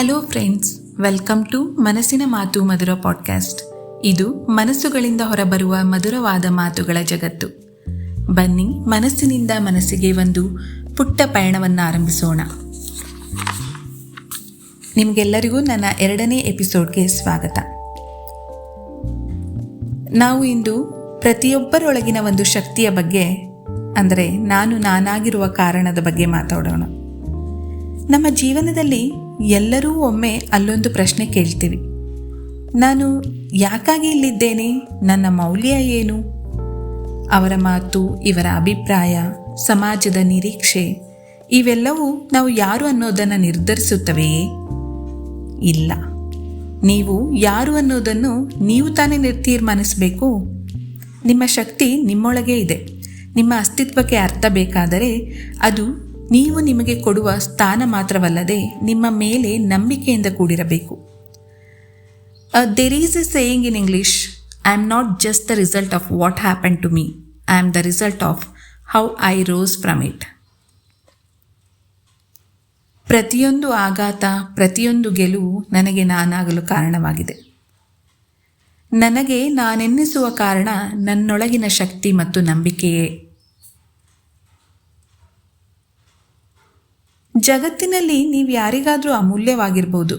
Hello friends welcome to ಮನಸ್ಸಿನ ಮಾತು ಮಧುರ podcast ಇದು ಮನಸ್ಸುಗಳಿಂದ ಹೊರಬರುವ ಮಧುರವಾದ ಮಾತುಗಳ ಜಗತ್ತು. ಬನ್ನಿ ಮನಸ್ಸಿನಿಂದ ಮನಸ್ಸಿಗೆ ಒಂದು ಪುಟ್ಟ ಪಯಣವನ್ನು ಆರಂಭಿಸೋಣ. ನಿಮಗೆಲ್ಲರಿಗೂ ನನ್ನ ಎರಡನೇ ಎಪಿಸೋಡ್ಗೆ ಸ್ವಾಗತ. ನಾವು ಇಂದು ಪ್ರತಿಯೊಬ್ಬರೊಳಗಿನ ಒಂದು ಶಕ್ತಿಯ ಬಗ್ಗೆ, ಅಂದರೆ ನಾನು ನಾನಾಗಿರುವ ಕಾರಣದ ಬಗ್ಗೆ ಮಾತಾಡೋಣ. ನಮ್ಮ ಜೀವನದಲ್ಲಿ ಎಲ್ಲರೂ ಒಮ್ಮೆ ಅಲ್ಲೊಂದು ಪ್ರಶ್ನೆ ಕೇಳ್ತೀವಿ. ನಾನು ಯಾಕಾಗಿ ಇಲ್ಲಿದ್ದೇನೆ? ನನ್ನ ಮೌಲ್ಯ ಏನು? ಅವರ ಮಾತು, ಇವರ ಅಭಿಪ್ರಾಯ, ಸಮಾಜದ ನಿರೀಕ್ಷೆ, ಇವೆಲ್ಲವೂ ನಾವು ಯಾರು ಅನ್ನೋದನ್ನು ನಿರ್ಧರಿಸುತ್ತವೆಯೇ? ಇಲ್ಲ. ನೀವು ಯಾರು ಅನ್ನೋದನ್ನು ನೀವು ತಾನೇ ತೀರ್ಮಾನಿಸಬೇಕು ನಿಮ್ಮ ಶಕ್ತಿ ನಿಮ್ಮೊಳಗೆ ಇದೆ. ನಿಮ್ಮ ಅಸ್ತಿತ್ವಕ್ಕೆ ಅರ್ಥ ಬೇಕಾದರೆ ಅದು ನೀವು ನಿಮಗೆ ಕೊಡುವ ಸ್ಥಾನ ಮಾತ್ರವಲ್ಲದೆ ನಿಮ್ಮ ಮೇಲೆ ನಂಬಿಕೆಯಿಂದ ಕೂಡಿರಬೇಕು. There is a saying in English I am not just the result of what happen to me I am the result of how I rose from it ಪ್ರತಿಯೊಂದು ಆಘಾತ, ಪ್ರತಿಯೊಂದು ಗೆಲುವು ನನಗೆ ನಾನಾಗಲು ಕಾರಣವಾಗಿದೆ. ನನಗೆ ನಾನೆನ್ನಿಸುವ ಕಾರಣ ನನ್ನೊಳಗಿನ ಶಕ್ತಿ ಮತ್ತು ನಂಬಿಕೆಯೇ. ಜಗತ್ತಿನಲ್ಲಿ ನೀವು ಯಾರಿಗಾದರೂ ಅಮೂಲ್ಯವಾಗಿರ್ಬೋದು.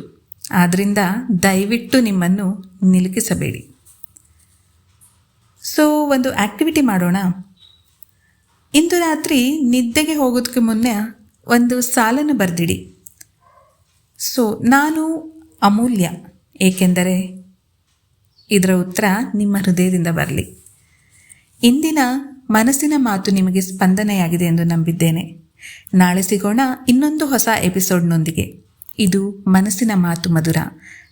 ಆದ್ದರಿಂದ ದಯವಿಟ್ಟು ನಿಮ್ಮನ್ನು ನಿಲುಕಿಸಬೇಡಿ ಸೊ ಒಂದು ಆ್ಯಕ್ಟಿವಿಟಿ ಮಾಡೋಣ. ಇಂದು ರಾತ್ರಿ ನಿದ್ದೆಗೆ ಹೋಗೋದಕ್ಕೆ ಮುನ್ನ ಒಂದು ಸಾಲನ್ನು ಬರೆದಿಡಿ. ಸೊ ನಾನು ಅಮೂಲ್ಯ, ಏಕೆಂದರೆ ಇದರ ಉತ್ತರ ನಿಮ್ಮ ಹೃದಯದಿಂದ ಬರಲಿ. ಇಂದಿನ ಮನಸ್ಸಿನ ಮಾತು ನಿಮಗೆ ಸ್ಪಂದನೆಯಾಗಿದೆ ಎಂದು ನಂಬಿದ್ದೇನೆ. ನಾಳೆ ಸಿಗೋಣ ಇನ್ನೊಂದು ಹೊಸ ಎಪಿಸೋಡ್ನೊಂದಿಗೆ. ಇದು ಮನಸ್ಸಿನ ಮಾತು ಮಧುರ.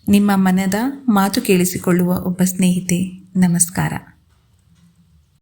ನಿಮ್ಮ ಮನದ ಮಾತು ಕೇಳಿಸಿಕೊಳ್ಳುವ ಒಬ್ಬ ಸ್ನೇಹಿತೆ. ನಮಸ್ಕಾರ.